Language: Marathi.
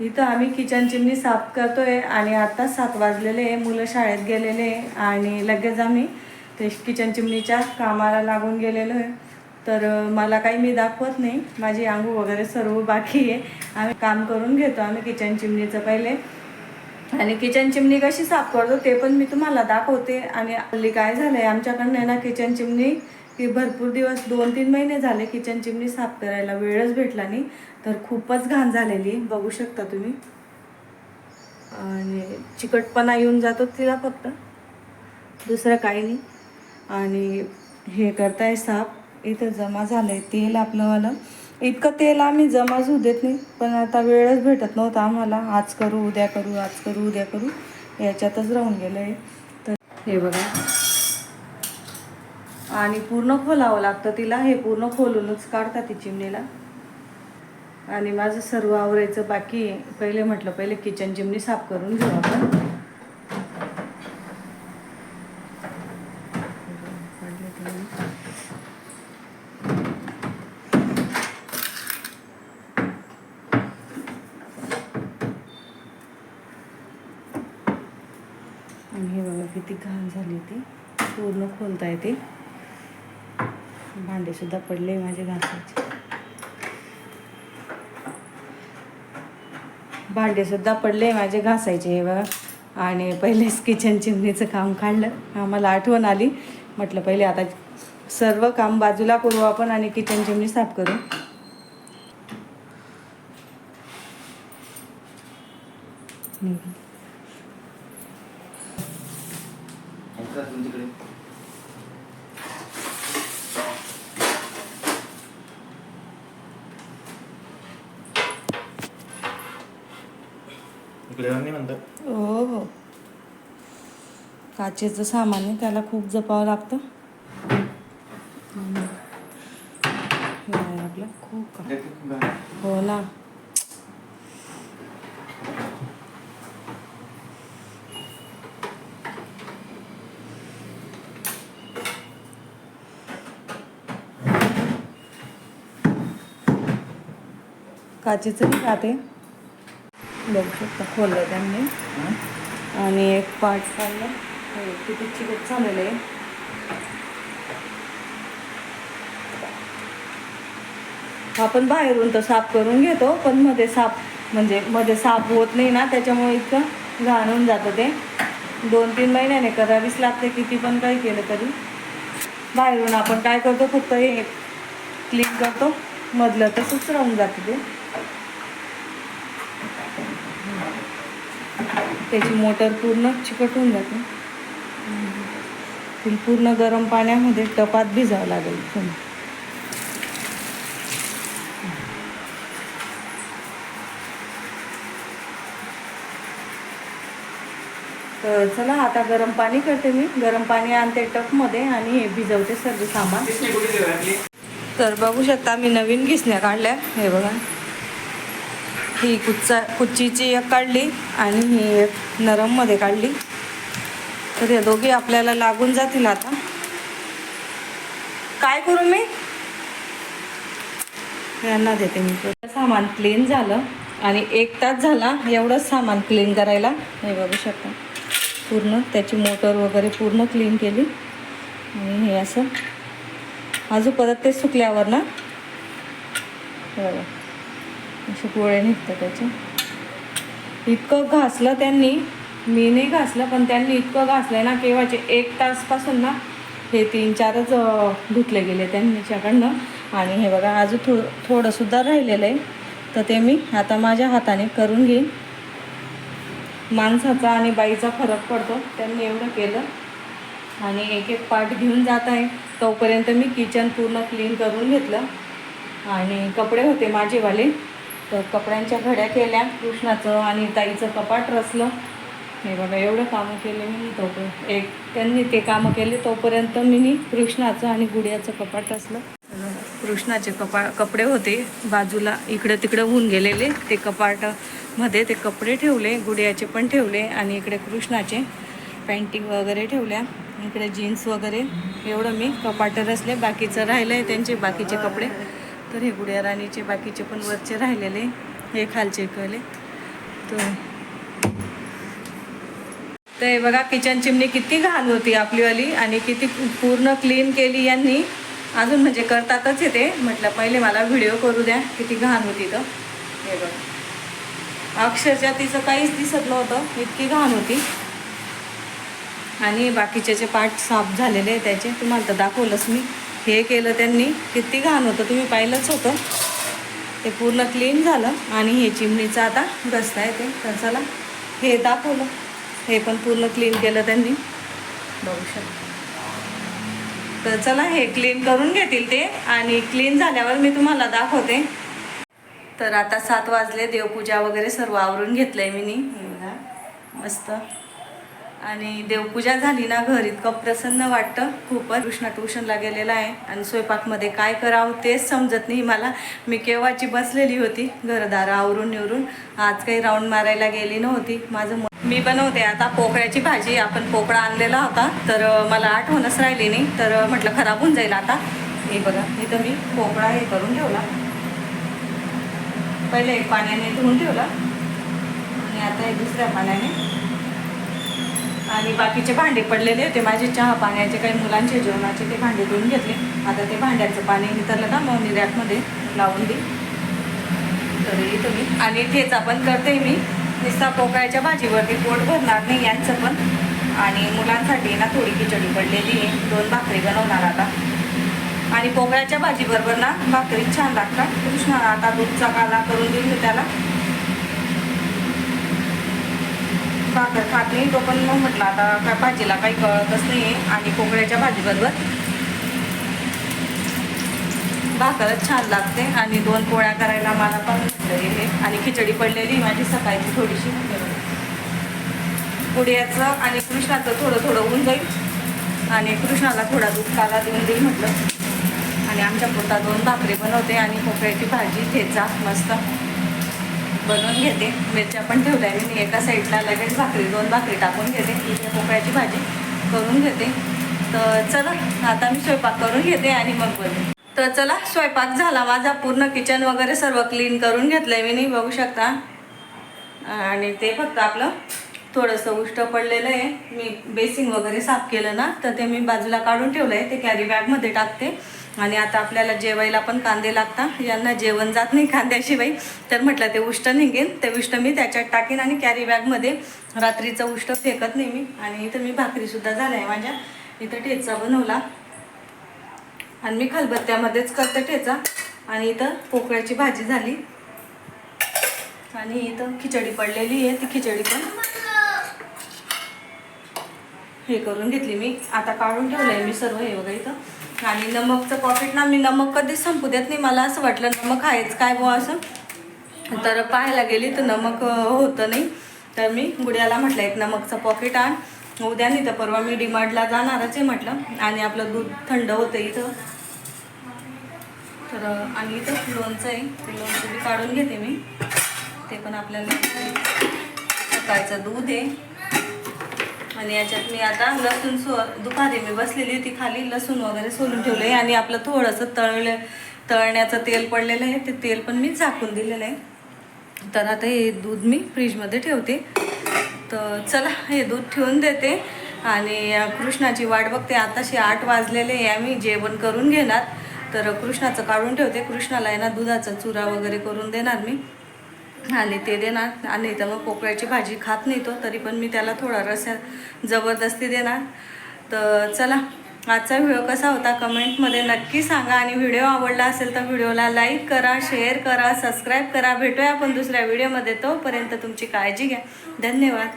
इथं आम्ही किचन चिमणी साफ करतोय आणि आता सात वाजलेले आहे. मुलं शाळेत गेलेले आहे आणि लगेच आम्ही ते किचन चिमणीच्या कामाला लागून गेलेलो आहे. तर मला काही मी दाखवत नाही. माझी आंघोळ वगैरे सर्व बाकी आहे. आम्ही काम करून घेतो आम्ही किचन चिमणीचं पहिले. आणि किचन चिमणी कशी साफ करतो ते पण मी तुम्हाला दाखवते. आणि हल्ली काय झालं आहे आमच्याकडनं आहे ना किचन चिमणी की भरपूर दिवस दोन तीन महिने झाले किचन चिमणी साफ करायला वेळच भेटला नाही. तर खूपच घाण झालेली बघू शकता तुम्ही. आणि चिकटपणा येऊन जातो तिला फक्त. दुसरं काही नाही. आणि हे करताय साफ. इथं जमा झालंय तेल आपलंवालं. इतकं तेल आम्ही जमाच होऊ देत नाही. पण आता वेळच भेटत नव्हता आम्हाला. आज करू उद्या करू आज करू उद्या करू. याच्यातच राहून गेलं आहे तर हे बघा. आणि पूर्ण खोलावं लागतं तिला. हे पूर्ण खोलूनच काढतात ती चिमणीला. आणि माझं सर्व आवरायचं बाकी पहिले म्हटलं पहिले किचन चिमणी साफ करून घेऊ आपण. आणि हे बघा किती घाण झाली ती. पूर्ण खोलता येते. भांडेसुद्धा पडले माझे घासायचे भांडेसुद्धा पडले माझे घासायचे हे बघा. आणि पहिलेच किचन चिमणीचं काम काढलं. आम्हाला आठवण आली. म्हटलं पहिले आता सर्व काम बाजूला करू आपण आणि किचन चिमणी साफ करू हम्म. तुमच्याकडे इकडे राहून नाही म्हणतात हो हो. काचेचं सामान आहे त्याला खूप जपावं लागतं. हम्म. खूप हो ना. काचेचं नाही खाते बघू शकता खोललं त्यांनी. आणि एक पार्ट काढलं हो, किती चिकट झालेलं आहे. आपण बाहेरून तर साफ करून घेतो पण मध्ये साफ म्हणजे मध्ये साफ होत नाही ना त्याच्यामुळे इतकं घाण होऊन जातं ते. दोन तीन महिन्याने करावीच लागते किती पण काही केलं तरी. बाहेरून आपण काय करतो फक्त हे क्लीन करतो. मधलं तसंच राहून जातं ते. त्याची मोटर पूर्ण चिकट होऊन जाते. ती पूर्ण गरम पाण्यामध्ये टपात भिजावं लागेल पुन्हा. तर चला आता गरम पाणी करते मी. गरम पाणी आणते टपमध्ये आणि हे भिजवते सर्व सामान. तर बघू शकता मी नवीन घिसण्या काढल्या. हे बघा. ही कुच्चा कुच्चीची एक काढली आणि ही एक नरममध्ये काढली. तर या दोघी आपल्याला लागून जातील आता. काय करू मी? यांना देते मी. सामान क्लीन झालं आणि एक तास झाला एवढंच सामान क्लीन करायला. हे बघू शकता. पूर्ण त्याची मोटर वगैरे पूर्ण क्लीन केली. आणि हे असं. अजून परत ते सुकल्यावर ना. हे असे गोळे निघतात त्याचे. इतकं घासलं त्यांनी मी नाही घासलं पण त्यांनी इतकं घासलं ना केव्हाचे एक तासपासून ना हे तीन चारच धुतले गेले त्यांच्याकडनं. आणि हे बघा अजून थो थोडंसुद्धा राहिलेलं आहे तर ते मी आता माझ्या हाताने करून घेईन. माणसाचा आणि बाईचा फरक पडतो त्यांनी एवढं केलं. आणि एक एक पार्ट घेऊन जात आहे. तोपर्यंत मी किचन पूर्ण क्लीन करून घेतलं. आणि कपडे होते माझेवाले. तर कपड्यांच्या घड्या केल्या कृष्णाचं आणि ताईचं कपाट रचलं. हे बघा एवढं कामं केले मी तोपर्यंत. एक त्यांनी ते कामं केले तोपर्यंत मी कृष्णाचं आणि गुडियाचं कपाट रचलं. कृष्णाचे कपा कपडे होते. बाजूला इकडं तिकडं होऊन गेलेले. ते कपाटामध्ये ते कपडे ठेवले गुडियाचे पण ठेवले आणि इकडे कृष्णाचे पेंटिंग वगैरे ठेवल्या. इकडे जीन्स वगैरे एवढं मी कपाट रचले. बाकीचं राहिलं आहे त्यांचे बाकीचे कपडे. तर हे गुड्या राणीचे बाकीचे पण वरचे राहिलेले हे खालचे कळले. तर ते बघा किचन चिमणी किती घाण होती आपलीवाली आणि किती पूर्ण क्लीन केली यांनी. अजून म्हणजे करतातच येते म्हटलं पहिले मला व्हिडिओ करू द्या किती घाण होती तर. हे बघा. अक्षरशः तिचं काहीच दिसत नव्हतं इतकी घाण होती. आणि बाकीचे जे पार्ट साफ झालेले त्याचे. तुम्हाला तर दाखवलंच मी. हे केलं त्यांनी. किती घाण होतं तुम्ही पाहिलंच होतं. ते पूर्ण क्लीन झालं आणि हे चिमणीचं आता रस्ता आहे ते. तर चला हे दाखवलं. हे पण पूर्ण क्लीन केलं त्यांनी. बघू शकता. तर चला हे क्लीन करून घेतील ते. आणि क्लीन झाल्यावर मी तुम्हाला दाखवते. तर आता सात वाजले देवपूजा वगैरे सर्व आवरून घेतलंय मी. नी मस्त. आणि देवपूजा झाली ना घर इतकं प्रसन्न वाटतं. खूपच. कृष्णा ट्युशनला गेलेला आहे आणि स्वयंपाकमध्ये काय करावं तेच समजत नाही मला. मी केव्हाची बसलेली होती घरदार आवरून निवरून. आज काही राऊंड मारायला गेली नव्हती. माझं म- मी बनवते आता पोकळ्याची भाजी. आपण पोकळा आणलेला होता तर मला आठवणच राहिली नाही. तर म्हटलं खराब होऊन जाईल आता. हे बघा इथं मी पोकळा हे करून ठेवला. पहिले एक पाण्याने धुवून ठेवला. आणि आता एक दुसऱ्या पाण्याने आणि बाकीचे भांडे पडलेले होते. माझे चहा पाण्याचे काही मुलांचे जेवणाचे ते भांडे धुवून घेतले. आता ते भांड्याचं पाणी नितरलं का? मग मी रॅकमध्ये लावून दे तर इथं मी आणि ठेचा पण करते मी. नुसता पोकळ्याच्या भाजीवरती पोट भरणार नाही यांचं पण. आणि मुलांसाठी ना थोडी खिचडी पडलेली आहे. दोन भाकरी बनवणार आता. आणि पोकळ्याच्या भाजीबरोबर ना भाकरी छान लागतात. कृष्ण आता दूधचा काला करून देईल त्याला. भाकर खात नाही तो पण मग म्हटलं आता काय भाजीला काही कळतच नाही आहे आणि कोंबड्याच्या भाजीबरोबर भाकरच छान लागते. आणि दोन पोळ्या करायला मला पण हे आणि खिचडी पडलेली माझी सकाळची थोडीशी. पुढ्याचं आणि कृष्णाचं थोडं थोडं होऊन जाईल. आणि कृष्णाला थोडा दूध काला देऊन देईल म्हटलं. आणि आमच्या पुरता दोन भाकरी बनवते आणि पोकळ्याची भाजी ठेचा मस्त. बनवून घेते. मिरच्या पण ठेवल्या मी एका साईडला लगेच भाकरी दोन भाकरी टाकून घेते. इथे पोकळ्याची भाजी करून घेते. तर चला आता मी स्वयंपाक करून घेते आणि मग बनते तर चला स्वयंपाक झाला. माझा पूर्ण किचन वगैरे सर्व क्लीन करून घेतलंय मी. नाही बघू शकता. आणि ते फक्त आपलं थोडंसं उष्ट पडलेलं आहे. मी बेसिंग वगैरे साफ केलं ना तर ते मी बाजूला काढून ठेवलं आहे ते कॅरी बॅगमध्ये टाकते. आणि आता आपल्याला जेवायला पण कांदे लागतात. यांना जेवण जात नाही कांद्याशिवाय. तर म्हटलं ते उष्ट निघेल. ते उष्ट मी त्याच्यात टाकेन आणि कॅरी बॅगमध्ये रात्रीचं उष्ट फेकत नाही मी. आणि इथं मी भाकरीसुद्धा झालं आहे माझ्या. इथं ठेचा बनवला. आणि मी खलबत्त्यामध्येच करते ठेचा. आणि इथं पोकळ्याची भाजी झाली. आणि इथं खिचडी पडलेली आहे. ती खिचडी पण हे करून घेतली मी. आता काढून ठेवलं आहे मी सर्व हे बघा इथं. आणि नमकचं पॉकेट ना मी नमक कधीच संपू देत नाही. मला असं वाटलं नमक आहेच काय बुवा असं? तर पाहायला गेली तर नमक होतं नाही. तर मी गुड्याला म्हटलं एक नमकचं पॉकेट आण. उद्या नाही तर परवा मी डिमार्टला जाणारच आहे म्हटलं. आणि आपलं दूध थंड होतं इथं. तर आणि इथं लोणचं आहे. ते लोणचं बी काढून घेते मी. ते पण आपल्याला सकाळचं दूध आहे. आणि याच्यात मी आता लसूण सो दुपारी मी बसलेली होती खाली लसूण वगैरे सोलून ठेवलं आहे आणि आपलं थोडंसं तळलं तळण्याचं तेल पडलेलं आहे. ते तेल पण मी झाकून दिलेलं आहे. तर आता हे दूध मी फ्रीजमध्ये ठेवते. तर चला हे दूध ठेवून देते. आणि कृष्णाची वाट बघते. आताशी आठ वाजलेले आहे. आम्ही जेवण करून घेणार. तर कृष्णाचं काढून ठेवते. कृष्णाला आहे ना दुधाचा चुरा वगैरे करून देणार मी. आणि ते देणार. आणि तर मग पोकळ्याची भाजी खात नाही तो तरी पण मी त्याला थोडा रस्या जबरदस्ती देणार. तर चला आजचा व्हिडिओ कसा होता कमेंटमध्ये नक्की सांगा. आणि व्हिडिओ आवडला असेल तर व्हिडिओला लाईक करा शेअर करा सबस्क्राईब करा. भेटूया आपण दुसऱ्या व्हिडिओमध्ये. तोपर्यंत तुमची काळजी घ्या. धन्यवाद.